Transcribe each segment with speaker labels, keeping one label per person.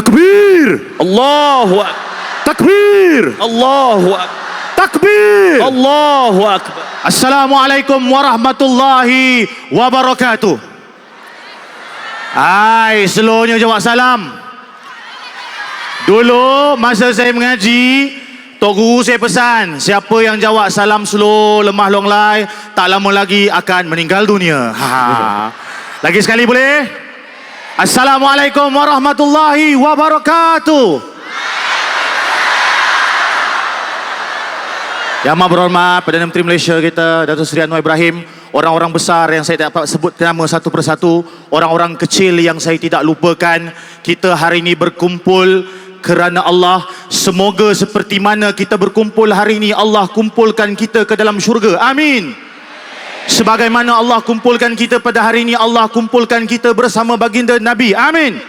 Speaker 1: Takbir!
Speaker 2: Allahu Akbar.
Speaker 1: Takbir!
Speaker 2: Allahu Akbar.
Speaker 1: Takbir!
Speaker 2: Allahu Akbar.
Speaker 1: Assalamualaikum warahmatullahi wabarakatuh. Hai, slownya jawab salam. Dulu masa saya mengaji, Tok Guru saya pesan, siapa yang jawab salam slow, lemah longlai, tak lama lagi akan meninggal dunia. Ha. Lagi sekali boleh? Assalamualaikum warahmatullahi wabarakatuh. Yang amat berhormat Perdana Menteri Malaysia kita Datuk Seri Anwar Ibrahim Orang-orang besar yang saya tak dapat sebut nama satu persatu Orang-orang kecil yang saya tidak lupakan Kita hari ini berkumpul kerana Allah. Semoga seperti mana kita berkumpul hari ini Allah kumpulkan kita ke dalam syurga. Amin Sebagaimana Allah kumpulkan kita pada hari ini Allah kumpulkan kita bersama baginda Nabi Amin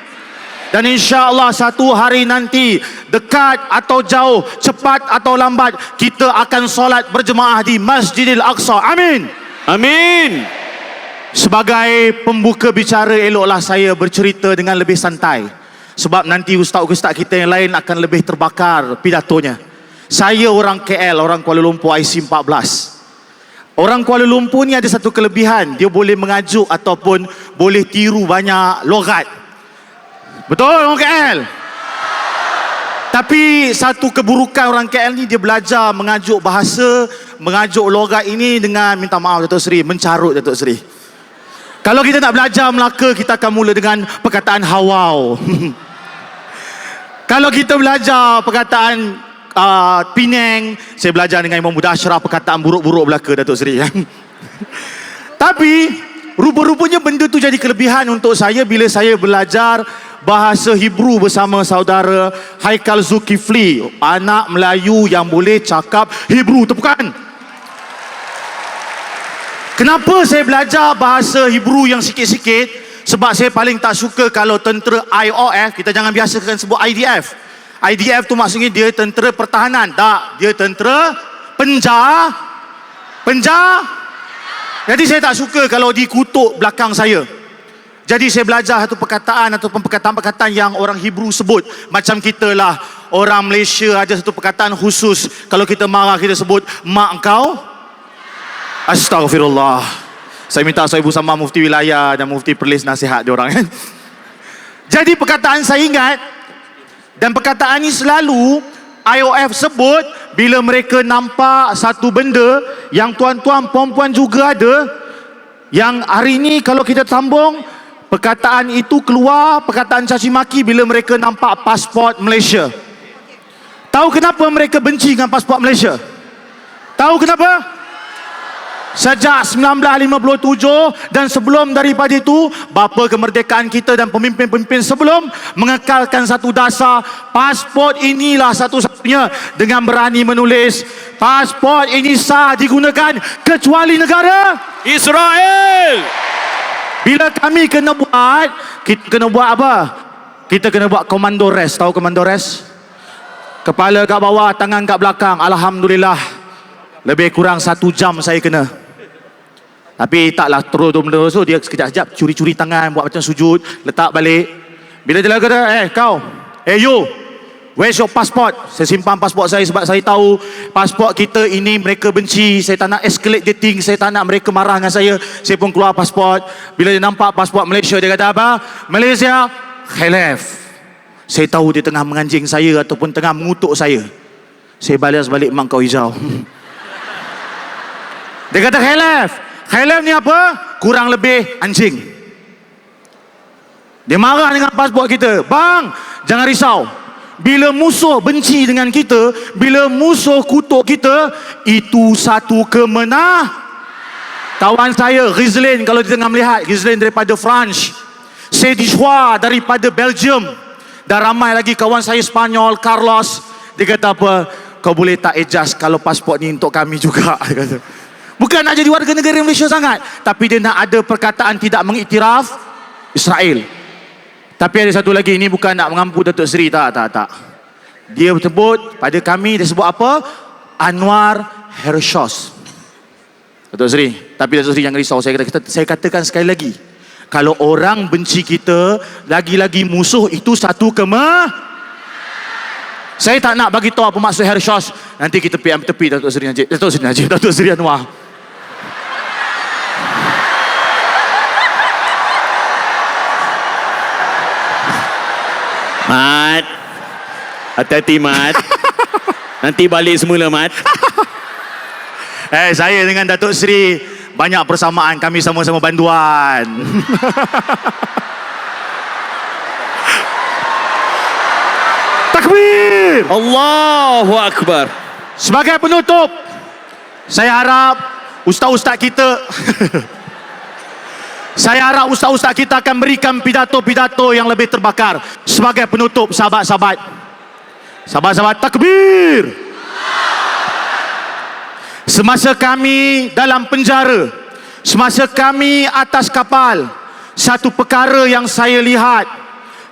Speaker 1: dan insya Allah satu hari nanti dekat atau jauh, cepat atau lambat kita akan solat berjemaah di Masjidil Aqsa. Amin.
Speaker 2: Amin.
Speaker 1: Sebagai pembuka bicara eloklah saya bercerita dengan lebih santai. Sebab nanti ustaz-ustaz kita yang lain akan lebih terbakar pidatonya. Saya orang KL, orang Kuala Lumpur IC 14. Orang Kuala Lumpur ni ada satu kelebihan, dia boleh mengajuk ataupun boleh tiru banyak logat. Betul orang KL? Tapi satu keburukan orang KL ni dia belajar mengajuk bahasa, mengajuk logat ini dengan minta maaf Datuk Seri, mencarut Datuk Seri. Kalau kita nak belajar Melaka, kita akan mula dengan perkataan hawau. Kalau kita belajar perkataan uh, Penang, saya belajar dengan Imam Buddha Ashraf perkataan buruk-buruk Melaka Datuk Seri. Tapi rupa-rupanya benda tu jadi kelebihan untuk saya bila saya belajar bahasa Hebrew bersama saudara Haikal Zulkifli, anak Melayu yang boleh cakap Hebrew, tepukan. Kenapa saya belajar bahasa Hebrew yang sikit-sikit? Sebab saya paling tak suka kalau tentera IOF, kita jangan biasakan sebut IDF. IDF tu maksudnya dia tentera pertahanan. Tak, dia tentera penjar. Penjar. Jadi saya tak suka kalau dikutuk belakang saya. Jadi saya belajar satu perkataan ataupun perkataan-perkataan yang orang Hebrew sebut. Macam kita lah, orang Malaysia ada satu perkataan khusus. Kalau kita marah, kita sebut, mak kau. Astagfirullah. Saya minta saya ibu sama mufti wilayah dan mufti perlis nasihat dia orang. Jadi perkataan saya ingat dan perkataan ini selalu IOF sebut bila mereka nampak satu benda yang tuan-tuan perempuan juga ada yang hari ini kalau kita sambung perkataan itu keluar perkataan caci maki bila mereka nampak pasport Malaysia. Tahu kenapa mereka benci dengan pasport Malaysia? Tahu kenapa? Sejak 1957 dan sebelum daripada itu bapa kemerdekaan kita dan pemimpin-pemimpin sebelum mengekalkan satu dasar pasport inilah satu-satunya dengan berani menulis pasport ini sah digunakan kecuali negara
Speaker 2: Israel.
Speaker 1: bila kami kena buat kita kena buat apa? Kita kena buat komando rest tahu komando rest kepala kat bawah tangan kat belakang. Alhamdulillah. Lebih kurang satu jam saya kena tapi taklah terus benda tu dia sekejap-sekejap curi-curi tangan buat macam sujud, letak balik. Bila dia kata, "Eh kau, eh you, where's your passport?" Saya simpan pasport saya sebab saya tahu pasport kita ini mereka benci. Saya tak nak escalate the thing, saya tak nak mereka marah dengan saya. Saya pun keluar pasport. Bila dia nampak pasport Malaysia dia kata apa? Malaysia, khilaf. Saya tahu dia tengah menganjing saya ataupun tengah mengutuk saya. Saya balas balik mak kau hijau. dia kata khilaf. Khilaf ni apa? Kurang lebih anjing. Dia marah dengan pasport kita. Bang, jangan risau. Bila musuh benci dengan kita, bila musuh kutuk kita, itu satu kemenah. Kawan saya, Rizlin, kalau dia tengah melihat, Rizlin daripada France. Sedishwa daripada Belgium. Dan ramai lagi kawan saya Spanyol, Carlos. Dia kata apa? Kau boleh tak adjust kalau pasport ni untuk kami juga. Dia kata. Bukan nak jadi warga negara Malaysia sangat. Tapi dia nak ada perkataan tidak mengiktiraf Israel. Tapi ada satu lagi, ini bukan nak mengampu Datuk Seri. Tak, tak, tak. Dia sebut, pada kami dia sebut apa? Anwar Hershos. Datuk Seri. Tapi Datuk Seri jangan risau. Saya, kata, saya katakan sekali lagi. Kalau orang benci kita, lagi-lagi musuh itu satu kema. Saya tak nak bagi tahu apa maksud Hershos. Nanti kita PM tepi Datuk Seri Najib. Datuk Seri Najib, Datuk Seri Anwar.
Speaker 2: Mat. Hati-hati, Mat. Nanti balik semula, Mat.
Speaker 1: Eh, saya dengan Datuk Seri banyak persamaan. Kami sama-sama banduan. Takbir!
Speaker 2: Allahu Akbar.
Speaker 1: Sebagai penutup, saya harap ustaz-ustaz kita Saya harap ustaz-ustaz kita akan berikan pidato-pidato yang lebih terbakar sebagai penutup sahabat-sahabat. Sahabat-sahabat takbir. Semasa kami dalam penjara, semasa kami atas kapal, satu perkara yang saya lihat,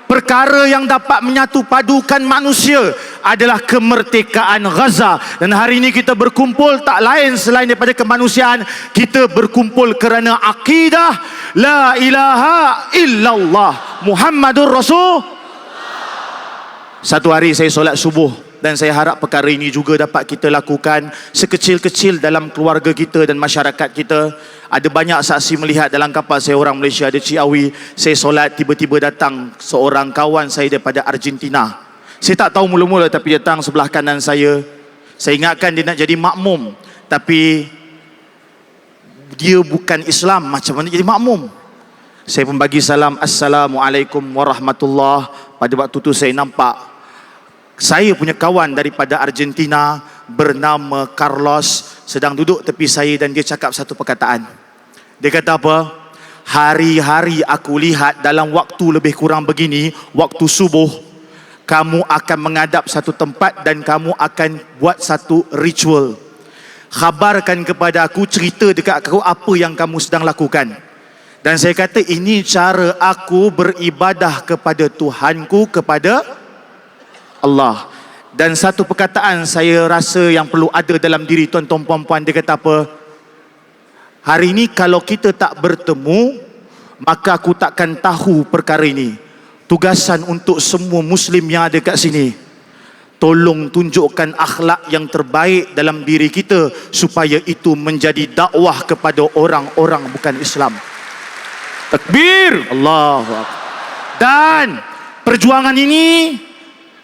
Speaker 1: perkara yang dapat menyatu padukan manusia adalah kemerdekaan Gaza dan hari ini kita berkumpul tak lain selain daripada kemanusiaan kita berkumpul kerana akidah la ilaha illallah Muhammadur Rasul satu hari saya solat subuh dan saya harap perkara ini juga dapat kita lakukan sekecil-kecil dalam keluarga kita dan masyarakat kita. Ada banyak saksi melihat dalam kapal saya orang Malaysia ada Ciawi. Saya solat tiba-tiba datang seorang kawan saya daripada Argentina. Saya tak tahu mula-mula tapi datang sebelah kanan saya. Saya ingatkan dia nak jadi makmum. Tapi dia bukan Islam. Macam mana jadi makmum? Saya pun bagi salam Assalamualaikum warahmatullahi Pada waktu tu saya nampak Saya punya kawan daripada Argentina Bernama Carlos Sedang duduk tepi saya dan dia cakap satu perkataan Dia kata apa? Hari-hari aku lihat dalam waktu lebih kurang begini Waktu subuh Kamu akan menghadap satu tempat Dan kamu akan buat satu ritual Khabarkan kepada aku Cerita dekat aku apa yang kamu sedang lakukan dan saya kata ini cara aku beribadah kepada Tuhanku kepada Allah. Dan satu perkataan saya rasa yang perlu ada dalam diri tuan-tuan puan-puan dia kata apa? Hari ini kalau kita tak bertemu maka aku takkan tahu perkara ini. Tugasan untuk semua muslim yang ada kat sini. Tolong tunjukkan akhlak yang terbaik dalam diri kita supaya itu menjadi dakwah kepada orang-orang bukan Islam.
Speaker 2: Takbir.
Speaker 1: Allahu Akbar. Dan perjuangan ini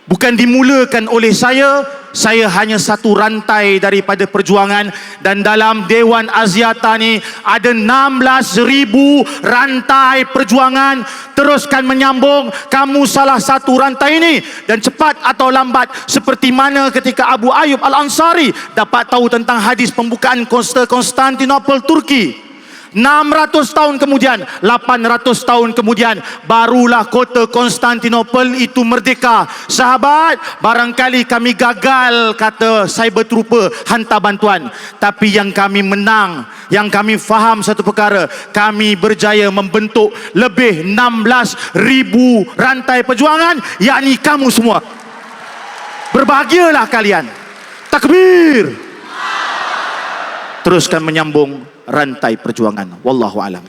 Speaker 1: bukan dimulakan oleh saya, saya hanya satu rantai daripada perjuangan. Dan dalam Dewan Aziata ni ada 16,000 rantai perjuangan. Teruskan menyambung kamu salah satu rantai ini. Dan cepat atau lambat seperti mana ketika Abu Ayyub Al-Ansari dapat tahu tentang hadis pembukaan Konstantinopel Turki 600 tahun kemudian, 800 tahun kemudian barulah kota Konstantinopel itu merdeka. Sahabat, barangkali kami gagal kata cyber trooper hantar bantuan, tapi yang kami menang, yang kami faham satu perkara, kami berjaya membentuk lebih 16 ribu rantai perjuangan, yakni kamu semua. Berbahagialah kalian. Takbir. Teruskan menyambung rantai perjuangan. Wallahu alam.